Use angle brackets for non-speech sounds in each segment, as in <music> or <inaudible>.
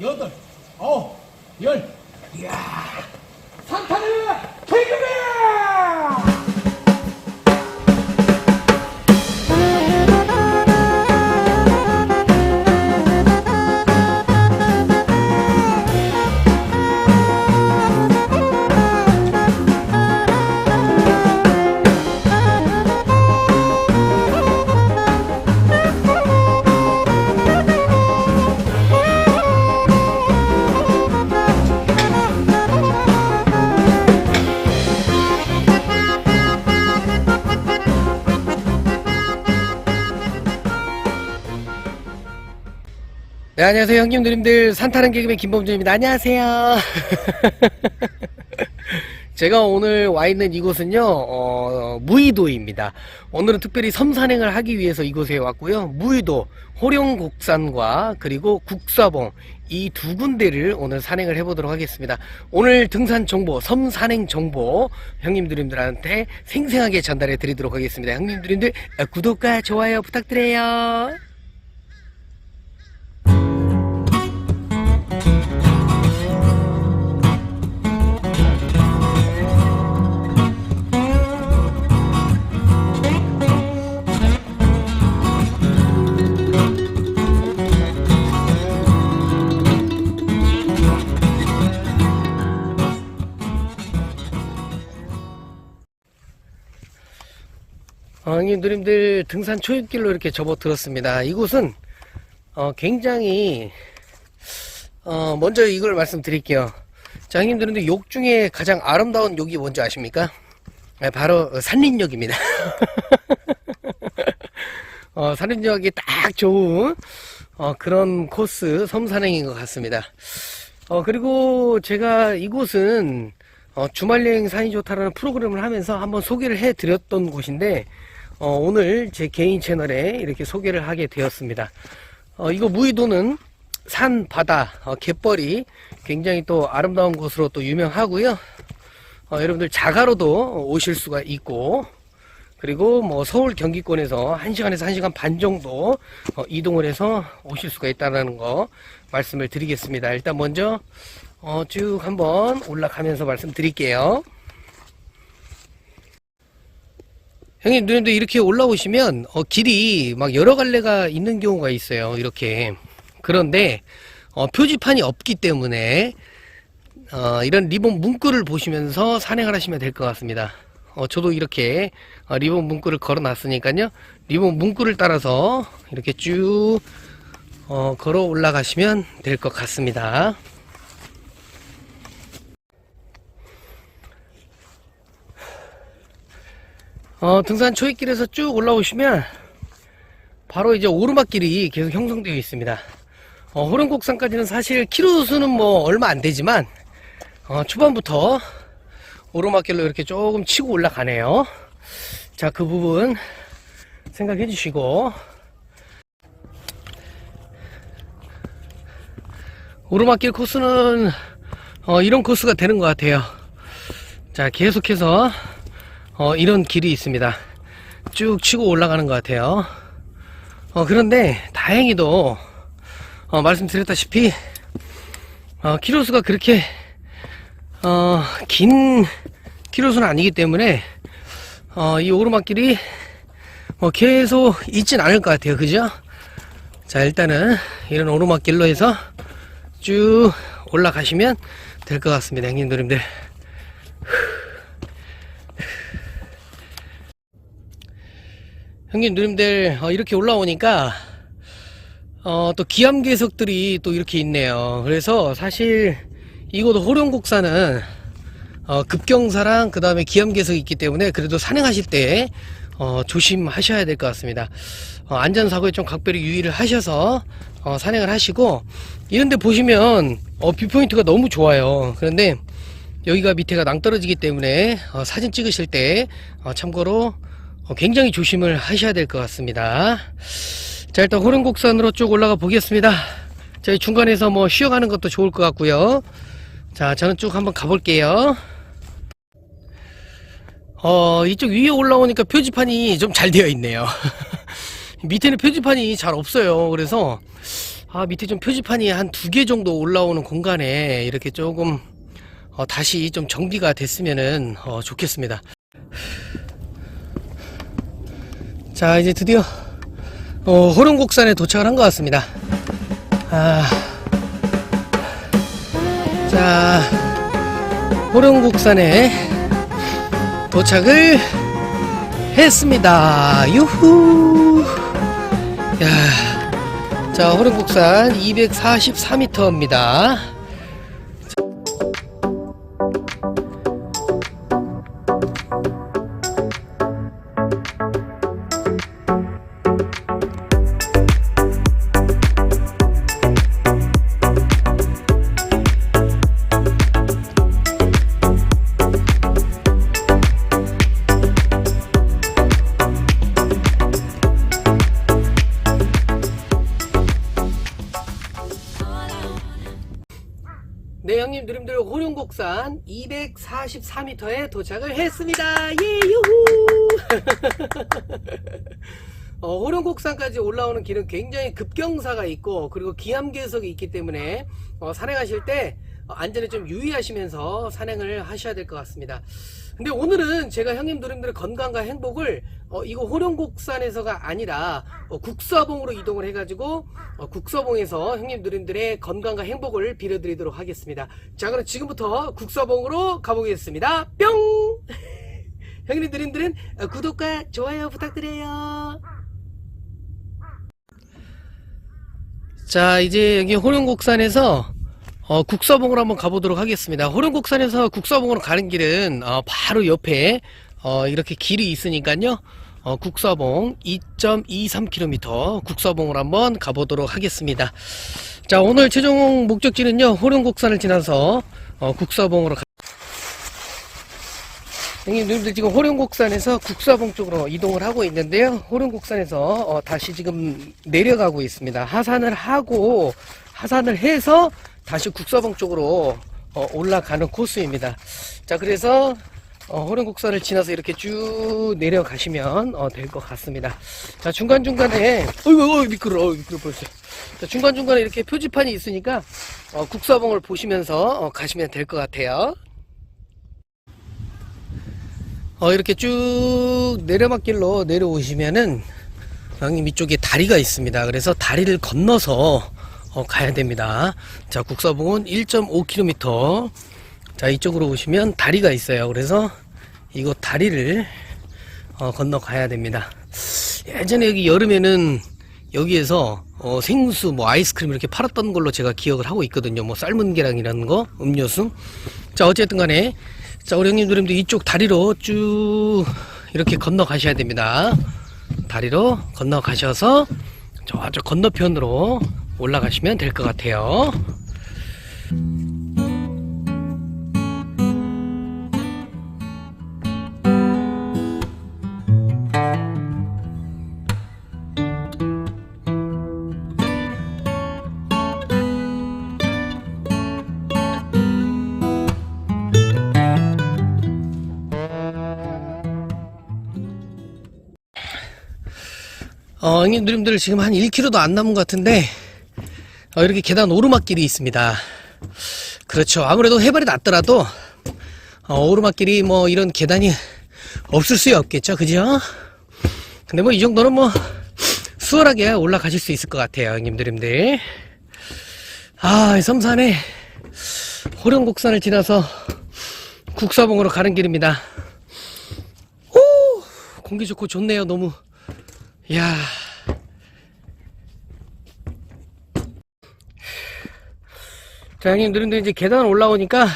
여덟, 안녕하세요, 형님, 누님들. 산타는 개그맨 김범준입니다. 안녕하세요. <laughs> 제가 오늘 와 있는 이곳은요, 어, 무의도입니다. 오늘은 특별히 섬산행을 하기 위해서 이곳에 왔고요. 무의도, 호룡곡산과 그리고 국사봉, 이 두 군데를 오늘 산행을 해보도록 하겠습니다. 오늘 등산 정보, 섬 산행 정보, 형님, 누님들한테 생생하게 전달해 드리도록 하겠습니다. 형님, 누님들, 구독과 좋아요 부탁드려요. 어, 형님, 누님들 등산 초입길로 이렇게 접어들었습니다. 이곳은 어, 굉장히 어, 먼저 이걸 말씀드릴게요. 자, 형님, 누님들 욕 중에 가장 아름다운 욕이 뭔지 아십니까? 네, 바로 산림욕입니다. <laughs> 어, 산림욕이 딱 좋은 어, 그런 코스 섬산행인 것 같습니다. 어, 그리고 제가 이곳은 어, 주말여행 산이 좋다라는 프로그램을 하면서 한번 소개를 해드렸던 곳인데 어, 오늘 제 개인 채널에 이렇게 소개를 하게 되었습니다. 어, 이거 무의도는 산, 바다, 어, 갯벌이 굉장히 또 아름다운 곳으로 또 유명하고요. 어, 여러분들 자가로도 오실 수가 있고 그리고 뭐 서울 경기권에서 1시간에서 1시간 반 정도 어, 이동을 해서 오실 수가 있다는 거 말씀을 드리겠습니다. 일단 먼저 어, 쭉 한번 올라가면서 말씀드릴게요. 형님, 누님들 이렇게 올라오시면 어, 길이 막 여러 갈래가 있는 경우가 있어요. 이렇게. 그런데 어, 표지판이 없기 때문에 어, 이런 리본 문구를 보시면서 산행을 하시면 될 것 같습니다. 어, 저도 이렇게 어, 리본 문구를 걸어 놨으니까요. 리본 문구를 따라서 이렇게 쭉 어, 걸어 올라가시면 될 것 같습니다. 어, 등산 초입길에서 쭉 올라오시면 바로 이제 오르막길이 계속 형성되어 있습니다. 어, 호릉곡산까지는 사실 키로 수는 뭐 얼마 안 되지만 어, 초반부터 오르막길로 이렇게 조금 치고 올라가네요. 자, 그 부분 생각해 주시고 오르막길 코스는 어, 이런 코스가 되는 것 같아요. 자, 계속해서 어, 이런 길이 있습니다. 쭉 치고 올라가는 것 같아요. 어, 그런데 다행히도 어, 말씀드렸다시피 어, 키로수가 그렇게 어, 긴 키로수는 아니기 때문에 어, 이 오르막길이 뭐 계속 있진 않을 것 같아요. 그죠? 자 일단은 이런 오르막길로 해서 쭉 올라가시면 될 것 같습니다. 형님 누님들 형님 누님들 어, 이렇게 올라오니까 어, 또 기암괴석들이 또 이렇게 있네요. 그래서 사실 이곳 호룡곡산은 어, 급경사랑 그 다음에 기암괴석이 있기 때문에 그래도 산행하실 때 어, 조심하셔야 될 것 같습니다. 어, 안전사고에 좀 각별히 유의를 하셔서 어, 산행을 하시고 이런데 보시면 어, 뷰포인트가 너무 좋아요. 그런데 여기가 밑에가 낭떠러지기 때문에 어, 사진 찍으실 때 어, 참고로 어, 굉장히 조심을 하셔야 될 것 같습니다. 자, 일단 호릉곡산으로 쭉 올라가 보겠습니다. 저희 중간에서 뭐 쉬어가는 것도 좋을 것 같고요. 자, 저는 쭉 한번 가볼게요. 어, 이쪽 위에 올라오니까 표지판이 좀 잘 되어 있네요. <laughs> 밑에는 표지판이 잘 없어요. 그래서, 아, 밑에 좀 표지판이 한 두 개 정도 올라오는 공간에 이렇게 조금 어, 다시 좀 정비가 됐으면은 어, 좋겠습니다. 자, 이제 드디어 어, 호룡곡산에 도착을 한 것 같습니다. 아, 자, 호룡곡산에 도착을 했습니다. 유후. 야, 자, 호룡곡산 244m입니다. 곡산 244m에 도착을 했습니다. 예, 유후! <laughs> 어, 호룡곡산까지 올라오는 길은 굉장히 급경사가 있고, 그리고 기암괴석이 있기 때문에, 어, 산행하실 때, 어, 안전에 좀 유의하시면서 산행을 하셔야 될 것 같습니다. 근데 오늘은 제가 형님, 누님들의 건강과 행복을, 어, 이거 호룡곡산에서가 아니라, 어, 국서봉으로 이동을 해가지고, 어, 국서봉에서 형님, 누님들의 건강과 행복을 빌어드리도록 하겠습니다. 자, 그럼 지금부터 국서봉으로 가보겠습니다. 뿅! <laughs> 형님, 누님들은 어, 구독과 좋아요 부탁드려요. 자, 이제 여기 호룡곡산에서 어, 국서봉으로 한번 가보도록 하겠습니다. 호룡곡산에서 국서봉으로 가는 길은 어, 바로 옆에 어, 이렇게 길이 있으니까요. 어, 국서봉 2.23km 국서봉으로 한번 가보도록 하겠습니다. 자, 오늘 최종 목적지는요. 호룡곡산을 지나서 어, 국서봉으로 가... 형님, 누님들 지금 호룡곡산에서 국서봉 쪽으로 이동을 하고 있는데요. 호룡곡산에서 어, 다시 지금 내려가고 있습니다. 하산을 하고 하산을 해서 다시 국서봉 쪽으로 어, 올라가는 코스입니다. 자, 그래서 어, 호령곡산을 지나서 이렇게 쭉 내려가시면 어, 될 것 같습니다. 자, 중간중간에 어이구, 어이구, 미끄러, 어이구, 미끄러 벌써. 자, 중간중간에 이렇게 표지판이 있으니까 어, 국서봉을 보시면서 어, 가시면 될 것 같아요. 어, 이렇게 쭉 내려막길로 내려오시면은 형님 이쪽에 다리가 있습니다. 그래서 다리를 건너서 어, 가야 됩니다. 자, 국서봉은 1.5km. 자, 이쪽으로 오시면 다리가 있어요. 그래서 이거 다리를 어, 건너 가야 됩니다. 예전에 여기 여름에는 여기에서 어, 생수, 뭐 아이스크림 이렇게 팔았던 걸로 제가 기억을 하고 있거든요. 뭐 삶은 계란이라는 거, 음료수. 자, 어쨌든 간에 자, 우리 형님 누님도 이쪽 다리로 쭉 이렇게 건너 가셔야 됩니다. 다리로 건너 가셔서 저쪽 건너편으로 올라가시면 될 것 같아요. 어, 형님, 누님들 지금 한 1km도 안 남은 것 같은데, 어, 이렇게 계단 오르막길이 있습니다. 그렇죠. 아무래도 해발이 낮더라도, 어, 오르막길이 뭐 이런 계단이 없을 수 없겠죠. 그죠? 근데 뭐 이 정도는 뭐, 수월하게 올라가실 수 있을 것 같아요. 형님, 누님들. 아, 이 섬산에 호령곡산을 지나서 국사봉으로 가는 길입니다. 오! 공기 좋고 좋네요. 너무. 야. 자, 형님, 누님들 이제 계단 올라오니까,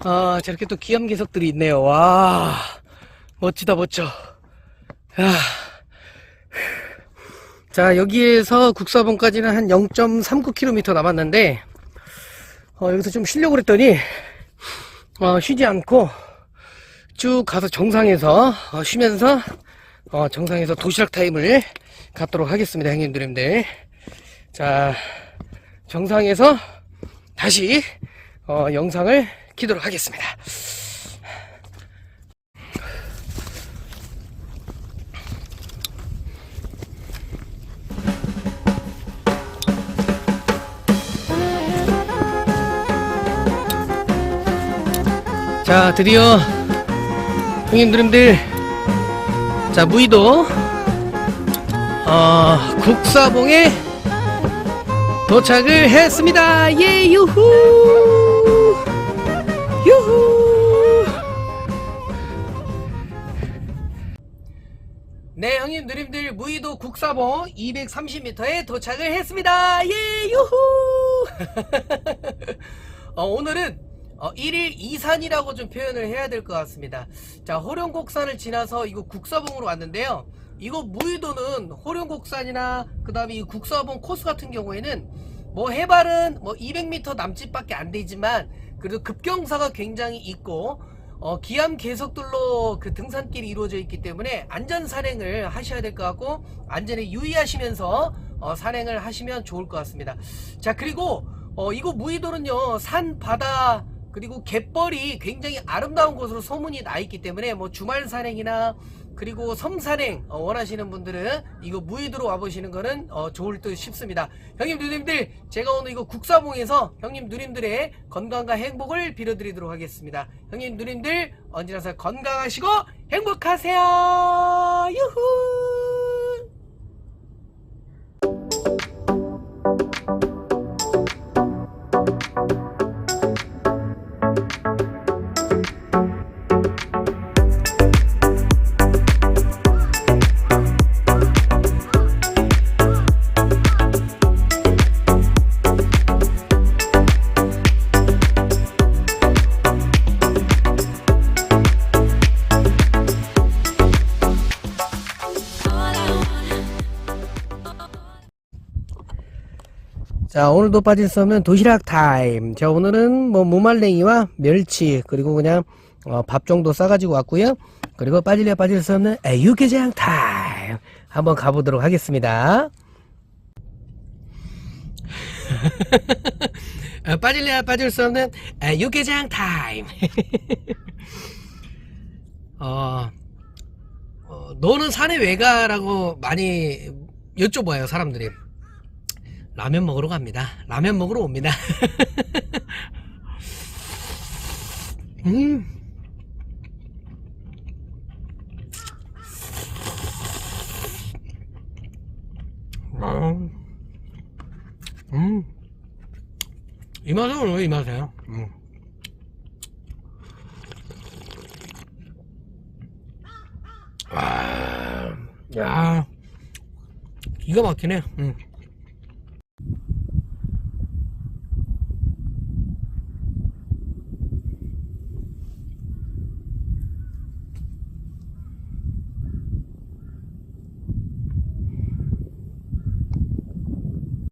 아, 저렇게 또 기암괴석들이 있네요. 와, 멋지다, 멋져. 야. 자, 여기에서 국사봉까지는 한 0.39km 남았는데, 어, 여기서 좀 쉬려고 그랬더니, 어, 쉬지 않고, 쭉 가서 정상에서, 어, 쉬면서, 어, 정상에서 도시락 타임을 갖도록 하겠습니다, 형님, 누님들. 자, 정상에서 다시 어, 영상을 키도록 하겠습니다. 자 드디어 형님 누님들 자 무이도 어, 국사봉의 도착을 했습니다. 예, 유후! 유후! 네, 형님, 누님들, 무의도 국사봉 230m에 도착을 했습니다. 예, 유후! <laughs> 어, 오늘은 어, 1일 2산이라고 좀 표현을 해야 될 것 같습니다. 자, 호령곡산을 지나서 이거 국사봉으로 왔는데요. 이거 무의도는 호령곡산이나 그 다음에 이 국사봉 코스 같은 경우에는 뭐 해발은 뭐 200m 남짓밖에 안 되지만 그래도 급경사가 굉장히 있고 어, 기암 계속들로 그 등산길이 이루어져 있기 때문에 안전 산행을 하셔야 될 것 같고 안전에 유의하시면서 어, 산행을 하시면 좋을 것 같습니다. 자 그리고 어, 이거 무의도는요 산 바다 그리고 갯벌이 굉장히 아름다운 곳으로 소문이 나 있기 때문에 뭐 주말 산행이나 그리고 섬 산행 어, 원하시는 분들은 이거 무의도로 와보시는 거는 어, 좋을 듯 싶습니다. 형님 누님들 제가 오늘 이거 국사봉에서 형님 누님들의 건강과 행복을 빌어드리도록 하겠습니다. 형님 누님들 언제나 건강하시고 행복하세요. 유후. 자, 오늘도 빠질 수 없는 도시락 타임. 자, 오늘은 뭐 무말랭이와 멸치, 그리고 그냥 어, 밥 정도 싸가지고 왔고요. 그리고 빠질래 빠질 수 없는 에, 육개장 타임. 한번 가보도록 하겠습니다. <laughs> 어, 빠질래 빠질 수 없는 에, 육개장 타임. <laughs> 어, 어, 너는 산에 왜 가라고 많이 여쭤봐요, 사람들이. 라면 먹으러 갑니다. 라면 먹으러 옵니다. <laughs> 음. 음. 음. 이 맛은 왜이 맛이에요? 음. 아, 야, 기가 막히네. 음.